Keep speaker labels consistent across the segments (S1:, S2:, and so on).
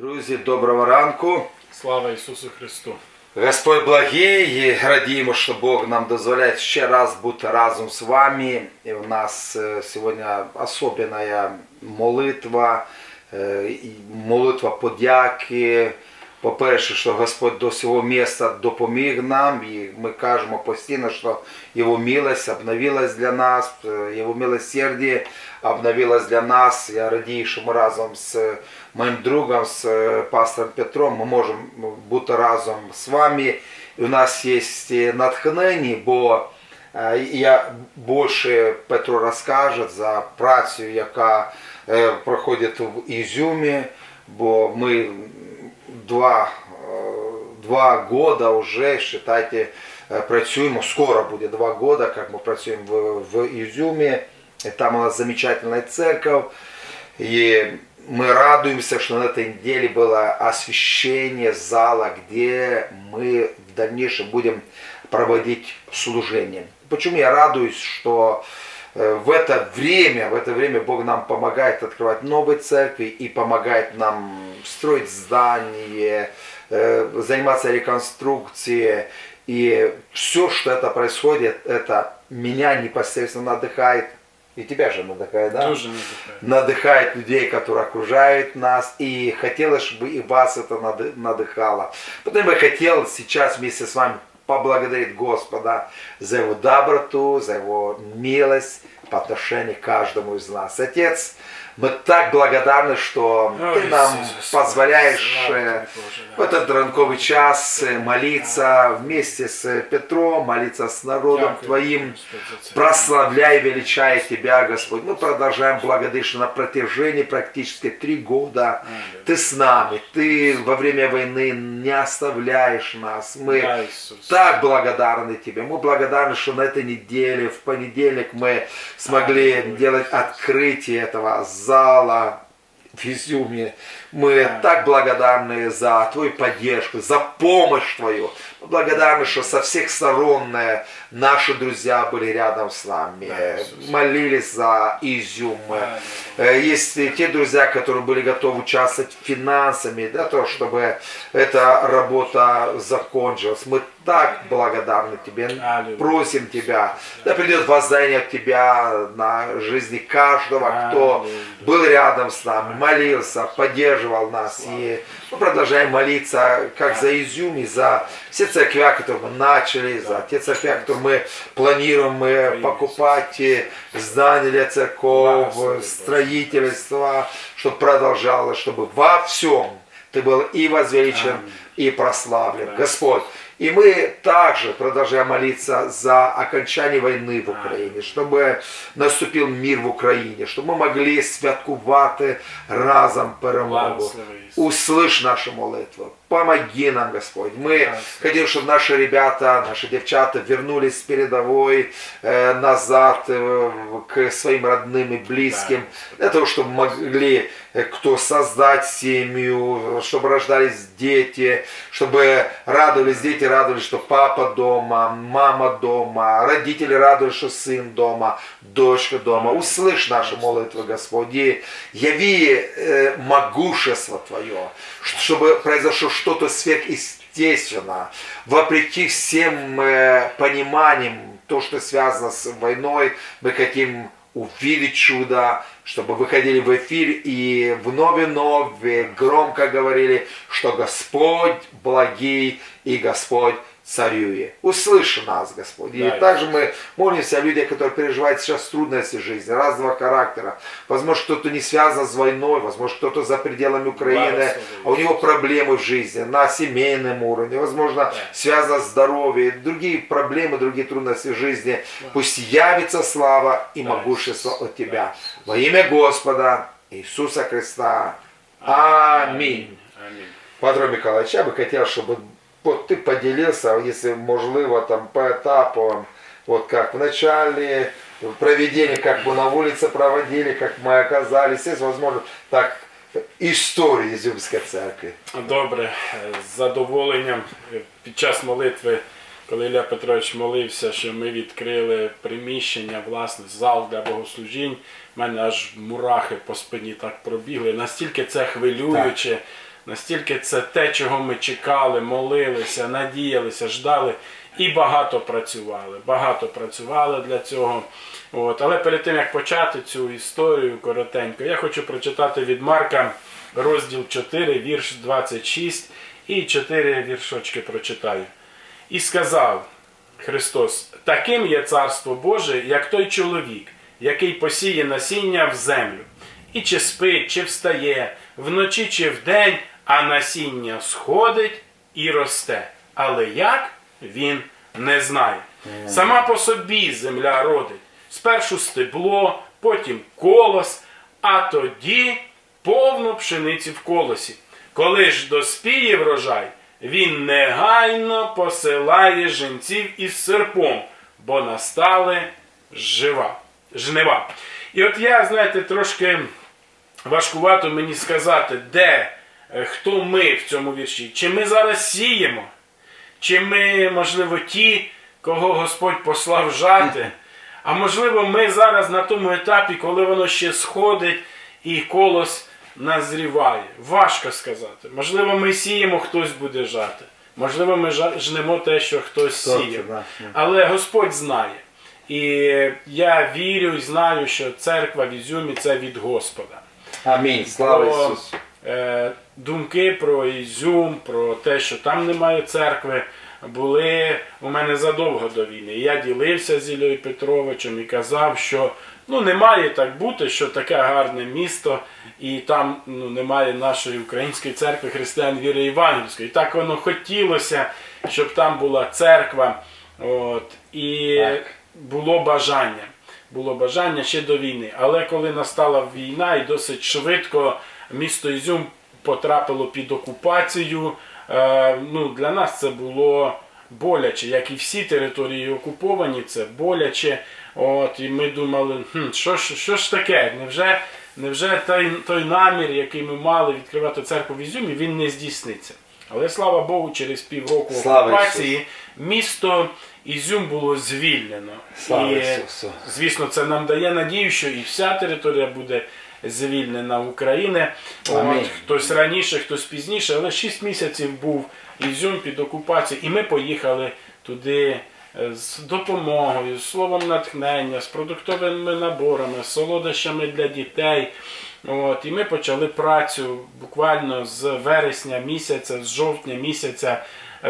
S1: Друзі, доброго ранку.
S2: Слава Ісусу Христу!
S1: Господь благий, і радіємо, що Бог нам дозволяє ще раз бути разом з вами. І у нас е, сьогодні особенная молитва, е, молитва подяки. По-перше, що Господь до цього міста допоміг нам, і ми кажемо постійно, що Його милость обновилась для нас, е, Його милосердие обновилось для нас. Я радію, що ми разом з моїм другом, з е, пастором Петром, ми можемо бути разом з вами. І у нас є е, натхнення, бо е, я більше Петро розкаже за працю, яка е, проходить в Ізюмі, бо ми два, е, два года уже, считайте, е, працюємо, скоро буде два года, как мы працюємо в, в Ізюмі. И там у нас замечательная церковь. И мы радуемся, что на этой неделе было освящение зала, где мы в дальнейшем будем проводить служение. Почему я радуюсь, что э, в это время, в это время Бог нам помогает открывать новые церкви и помогает нам строить здания, э, заниматься реконструкцией. И все, что это происходит, это меня непосредственно отдыхает. И тебя же надыхает, да?
S2: Дуже надихає.
S1: надыхает людей, которые окружают нас, и хотелось, чтобы и вас это нады- надыхало. Поэтому я хотел сейчас вместе с вами поблагодарить Господа за Его доброту, за Его милость по отношению к каждому из нас. Отец, мы так благодарны, что Ты
S2: Ой,
S1: нам
S2: Иисус,
S1: позволяешь э,
S2: Боже,
S1: в этот ранковый час э, молиться вместе с Петром, молиться с народом
S2: Дякую,
S1: Твоим, прославляя, величая Тебя, Господь. Мы продолжаем благодарить, что на протяжении практически три года. Ты с нами, Ты во время войны не оставляешь нас. Мы
S2: Да,
S1: так благодарны Тебе. Мы благодарны, что на этой неделе, в понедельник мы смогли
S2: Аллилуйя.
S1: делать открытие этого зала в Изюме. Мы так благодарны за Твою поддержку, за помощь Твою. Мы благодарны, что со всех сторон э, наши друзья были рядом с нами,
S2: Да,
S1: э, молились за Изюм. Э, Есть те друзья, которые были готовы участвовать финансами, для того, чтобы эта работа закончилась. Мы так благодарны Тебе, просим Тебя, да. Придет воздаяние от Тебя на жизни каждого, кто был рядом с нами, молился, поддерживал нас. И мы продолжаем молиться как за Изюм и за все церквя, которые мы начали, за те церквя, которые мы планируем э,
S2: Во имя
S1: покупать, э, здания для церков, э, строительство, чтобы продолжалось, чтобы во всем Ты был и возвеличен, и прославлен. Господь, и мы также продолжаем молиться за окончание войны в Украине, чтобы наступил мир в Украине, чтобы мы могли святкувати разом перемогу.
S2: Благослови, Ісус.
S1: Услышь нашу молитву. Помоги нам, Господь. Мы
S2: Да,
S1: хотим, чтобы наши ребята, наши девчата вернулись с передовой э, назад э, к своим родным и близким, для того, чтобы могли э, кто создать семью, чтобы рождались дети, чтобы радовались дети, радовались, что папа дома, мама дома, родители радовались, что сын дома, дочка дома. Услышь наши молитвы, Господь, и яви э, могущество Твое, чтобы произошло что-то сверхъестественное, вопреки всем э, пониманиям, то, что связано с войной, мы хотим увидеть чудо, чтобы выходили в эфир и вновь и вновь громко говорили, что Господь благий и Господь царюет. Услыши нас, Господь. И
S2: Да,
S1: также мы молимся о людях, которые переживают сейчас трудности жизни, разного характера. Возможно, кто-то не связан с войной, возможно, кто-то за пределами Украины,
S2: Благослови.
S1: а у него проблемы в жизни на семейном уровне, возможно, связано с здоровьем, другие проблемы, другие трудности в жизни. Пусть явится слава и
S2: Да,
S1: могущество
S2: Иисус.
S1: от Тебя.
S2: Да,
S1: Во имя Господа Иисуса Христа. Аминь.
S2: Амінь.
S1: Петро Миколаївич, я би хотів, щоб от ти поделился, если можливо, там по этапам, вот как в начале проведения, как мы на улице проводили, как мы оказались, если возможно, так истории Изюмской церкви.
S2: Добре, е, з задоволенням е, під час молитви, коли Ілля Петрович молився, що ми відкрили приміщення, власне, зал для богослужінь, в мене аж мурахи по спині так пробігли. Настільки це хвилююче, Настільки це те, чого ми чекали, молилися, надіялися, ждали і багато працювали. Багато працювали для цього. От. Але перед тим як почати цю історію коротенько, я хочу прочитати від Марка розділ 4, вірш 26 і 4 віршочки прочитаю. І сказав Христос: таким є царство Боже, як той чоловік, який посіє насіння в землю, і чи спить, чи встає, вночі чи вдень, а насіння сходить і росте. Але як він не знає. Сама по собі земля родить. Спершу стебло, потім колос, а тоді повну пшениці в колосі. Коли ж доспіє врожай, він негайно посилає жінців із серпом, бо настали жива, жнива. І от я, знаєте, трошки важкувато мені сказати, де, хто ми в цьому вірші. Чи ми зараз сіємо, чи ми, можливо, ті, кого Господь послав жати. А можливо, ми зараз на тому етапі, коли воно ще сходить і колос назріває. Важко сказати. Можливо, ми сіємо, хтось буде жати. Можливо, ми жнемо те, що хтось сіяв. Але Господь знає. І я вірю і знаю, що церква в Ізюмі це від Господа.
S1: Амінь. Слава Ісусу.
S2: Е, думки про Ізюм, про те, що там немає церкви, були у мене задовго до війни. Я ділився з Іллею Петровичем і казав, що ну, не має так бути, що таке гарне місто, і там ну, немає нашої української церкви християн віри Євангельської. І так воно хотілося, щоб там була церква. От, і
S1: Так.
S2: було бажання. Було бажання ще до війни. Але коли настала війна і досить швидко місто Ізюм потрапило під окупацію, е, ну, для нас це було боляче, як і всі території окуповані, це боляче. От, і ми думали, хм, що, ж, що ж таке? Невже, невже той, той намір, який ми мали відкривати церкву в Ізюмі, він не здійсниться? Але слава Богу, через півроку окупації місто Ізюм було звільнено.
S1: Слава
S2: І,
S1: Ісусу.
S2: Звісно, це нам дає надію, що і вся територія буде звільнена України. От, хтось раніше, хтось пізніше, але 6 місяців був Ізюм під окупацією, і ми поїхали туди е, з допомогою, з словом натхнення, з продуктовими наборами, з солодощами для дітей. От, і ми почали працю буквально з вересня місяця, з жовтня місяця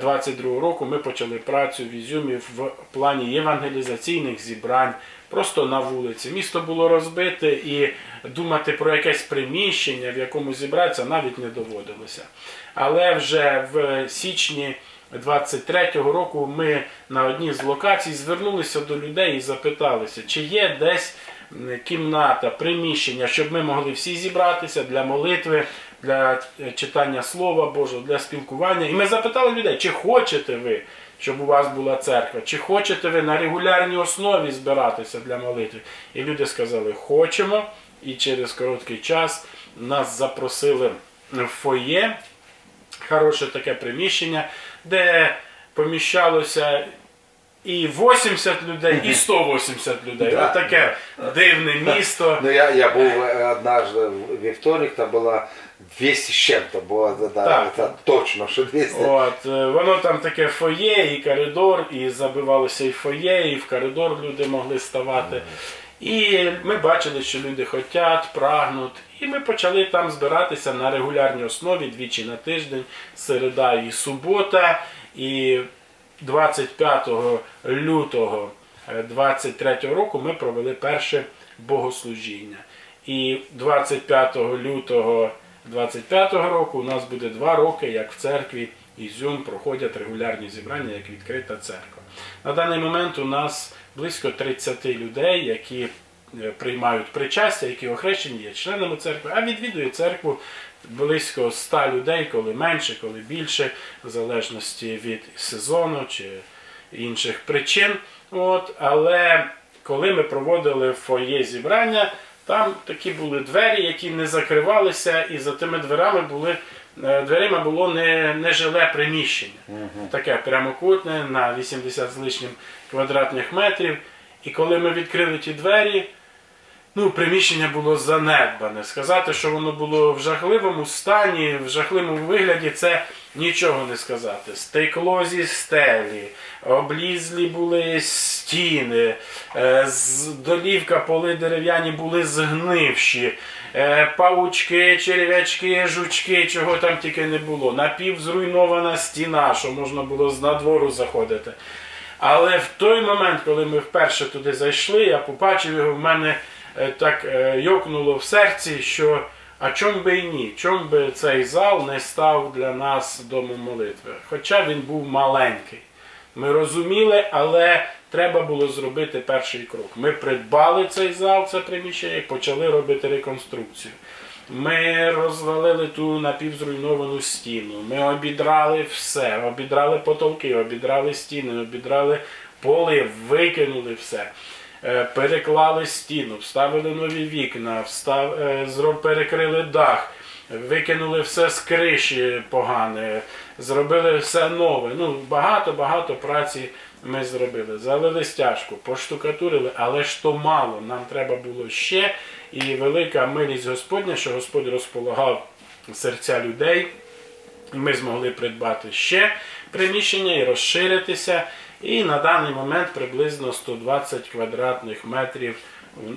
S2: 22 року. Ми почали працю в Ізюмі в плані євангелізаційних зібрань, просто на вулиці. Місто було розбите і думати про якесь приміщення, в якому зібратися, навіть не доводилося. Але вже в січні 23-го року ми на одній з локацій звернулися до людей і запиталися, чи є десь кімната, приміщення, щоб ми могли всі зібратися для молитви, для е, читання Слова Божого, для спілкування. І ми запитали людей, чи хочете ви, щоб у вас була церква, чи хочете ви на регулярній основі збиратися для молитви. І люди сказали, хочемо. І через короткий час нас запросили в фоє хороше таке приміщення, де поміщалося і 80 людей, і 180 людей.
S1: Да.
S2: Таке дивне місто.
S1: Ну, я, я був е, однажды в вівторок, там було 200 з чим-то, було, да, да,
S2: Так.
S1: це точно, що 200.
S2: От, е, воно там таке фоє, і коридор, і забивалося і фоє, і в коридор люди могли ставати. І ми бачили, що люди хочуть, прагнуть. І ми почали там збиратися на регулярній основі двічі на тиждень, середа і субота. І 25 лютого 23 року ми провели перше богослужіння. І 25 лютого 25 року у нас буде два роки, як в церкві Ізюм проходять регулярні зібрання як відкрита церква. На даний момент у нас близько 30 людей, які е, приймають причастя, які охрещені є членами церкви, а відвідує церкву близько 100 людей, коли менше, коли більше, в залежності від сезону чи інших причин. От, але коли ми проводили фоє зібрання, там такі були двері, які не закривалися, і за тими дверами були. е, Дверима було не, не жиле приміщення, таке прямокутне на 80 з лишнім квадратних метрів. І коли ми відкрили ті двері, Ну, приміщення було занедбане. Сказати, що воно було в жахливому стані, в жахливому вигляді, це нічого не сказати. Стекло зі стелі, облізлі були стіни, е, з долівка поли дерев'яні були згнивші, е, паучки, черв'ячки, жучки, чого там тільки не було. Напівзруйнована стіна, що можна було з надвору заходити. Але в той момент, коли ми вперше туди зайшли, я побачив його, в мене так е, йокнуло в серці, що а чом би і ні, чом би цей зал не став для нас домом молитви. Хоча він був маленький. Ми розуміли, але треба було зробити перший крок. Ми придбали цей зал, це приміщення, і почали робити реконструкцію. Ми розвалили ту напівзруйновану стіну. Ми обідрали все, обідрали потолки, обідрали стіни, обідрали поли, викинули все. Е, Переклали стіну, вставили нові вікна, встав, е, зро- перекрили дах, викинули все з криші погане, зробили все нове. Ну, багато-багато праці ми зробили. Залили стяжку, поштукатурили, але ж то мало. Нам треба було ще. І велика милість Господня, що Господь розполагав серця людей. Ми змогли придбати ще приміщення і розширитися. І на даний момент приблизно 120 квадратних метрів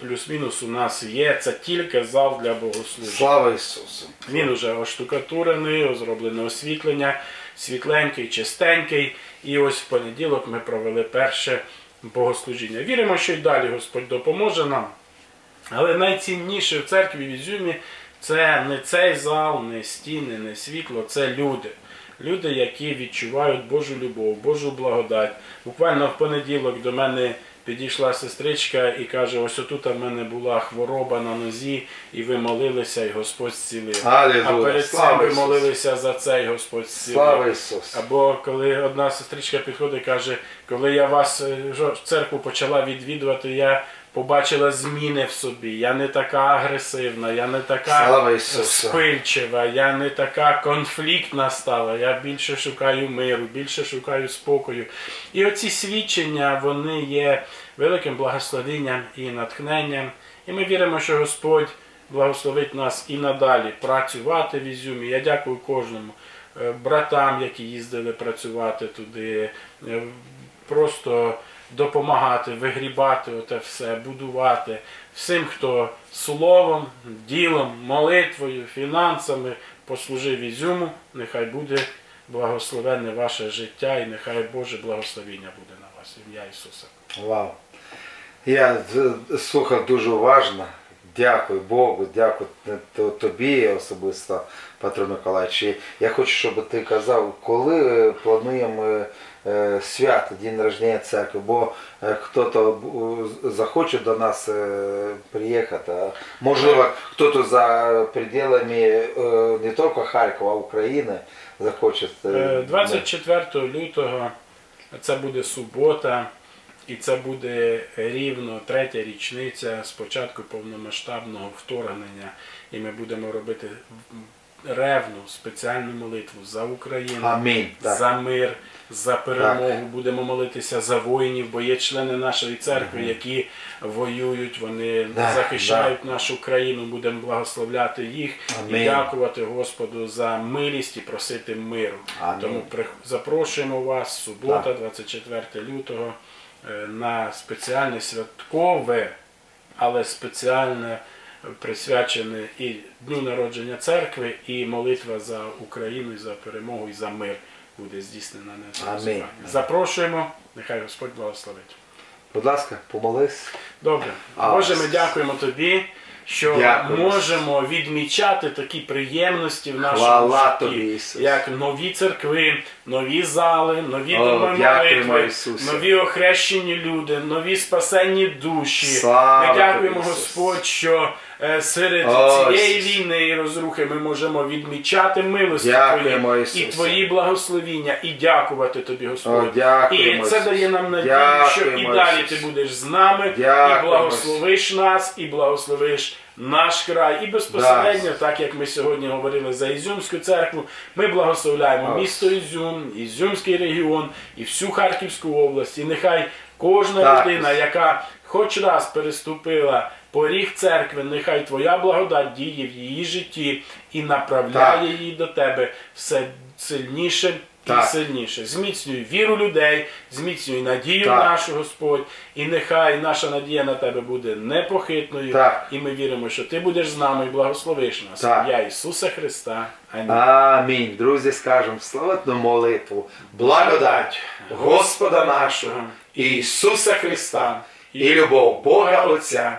S2: плюс-мінус у нас є. Це тільки зал для богослужіння.
S1: Слава Ісусу!
S2: Він уже оштукатурений, зроблене освітлення, світленький, чистенький. І ось в понеділок ми провели перше богослужіння. Віримо, що й далі Господь допоможе нам. Але найцінніше в церкві в Ізюмі це не цей зал, не стіни, не світло, це люди. Люди, які відчувають Божу любов, Божу благодать. Буквально в понеділок до мене підійшла сестричка і каже: ось отут в мене була хвороба на нозі, і ви молилися, і Господь зцілив. А перед цим ви молилися за це, і Господь зцілив. Або коли одна сестричка підходить і каже, коли я вас е, церкву почала відвідувати, я побачила зміни в собі. Я не така агресивна, я не така спильчива, я не така конфліктна стала. Я більше шукаю миру, більше шукаю спокою. І оці свідчення вони є великим благословенням і натхненням. І ми віримо, що Господь благословить нас і надалі працювати в Ізюмі. Я дякую кожному е, братам, які їздили працювати туди, е, просто допомагати, вигрібати оте все, будувати. Всім, хто словом, ділом, молитвою, фінансами послужив Ізюму, нехай буде благословенне ваше життя і нехай Боже благословіння буде на вас. Ім'я Ісуса.
S1: Вау. Я слухав дуже уважно. Дякую Богу, дякую тобі особисто, Петро Миколаївич. Я хочу, щоб ти казав, коли е, плануємо е, е, свято, день рождення церкви, бо хто-то захоче до нас приїхати. Можливо, хто-то за пределами не тільки Харкова, а України захоче. е,
S2: Е, 24 лютого це буде субота, і це буде рівно третя річниця з початку повномасштабного вторгнення. І ми будемо робити ревну спеціальну молитву за Україну.
S1: Амінь. Так.
S2: за мир, за перемогу. Будемо молитися за воїнів, бо є члени нашої церкви, які воюють, вони
S1: Да,
S2: захищають нашу країну. Будемо благословляти їх і дякувати Господу за милість і просити миру.
S1: Амінь.
S2: Тому запрошуємо вас субота, 24 лютого, на спеціальне святкове, але спеціальне присвячене і дню народження церкви, і молитва за Україну, і за перемогу, і за мир буде здійснена на цьому
S1: Амінь.
S2: Запрошуємо, нехай Господь благословить.
S1: Будь ласка, помолись.
S2: Добре,
S1: А,
S2: Боже, ми дякуємо Тобі, що
S1: Дякую.
S2: можемо відмічати такі приємності в нашому
S1: Хвала
S2: житті,
S1: Тобі, Ісус.
S2: як нові церкви, нові зали, нові
S1: О,
S2: доми
S1: дякуємо,
S2: молитви,
S1: Ісусе.
S2: нові охрещені люди, нові спасенні душі.
S1: Слава
S2: ми дякуємо,
S1: Тобі, Ісус.
S2: Господь, що серед
S1: О,
S2: цієї війни і розрухи ми можемо відмічати милості
S1: Дякуємо,
S2: Твої
S1: Ісусе.
S2: і Твої благословіння, і дякувати Тобі, Господь.
S1: О, дякуємо,
S2: і це дає нам надію, що і
S1: Дякуємо,
S2: далі
S1: Ісус.
S2: Ти будеш з нами, і
S1: Дякуємо,
S2: благословиш нас, і благословиш наш край. І безпосередньо, так як ми сьогодні говорили за Ізюмську церкву, ми благословляємо
S1: Ось.
S2: місто Ізюм, Ізюмський регіон і всю Харківську область. І нехай кожна
S1: Так.
S2: людина, яка хоч раз переступила поріг церкви, нехай твоя благодать діє в її житті і направляє її до тебе все сильніше і
S1: Так.
S2: сильніше. Зміцнюй віру людей, зміцнюй надію
S1: Так.
S2: нашу, Господь, і нехай наша надія на тебе буде непохитною.
S1: Так.
S2: І ми віримо, що ти будеш з нами і благословиш нас.
S1: Так.
S2: Я Ісуса Христа. Амінь.
S1: Амінь. Друзі, скажемо славетну молитву. Благодать Господа нашого, Ісуса Христа, і любов Бога Отця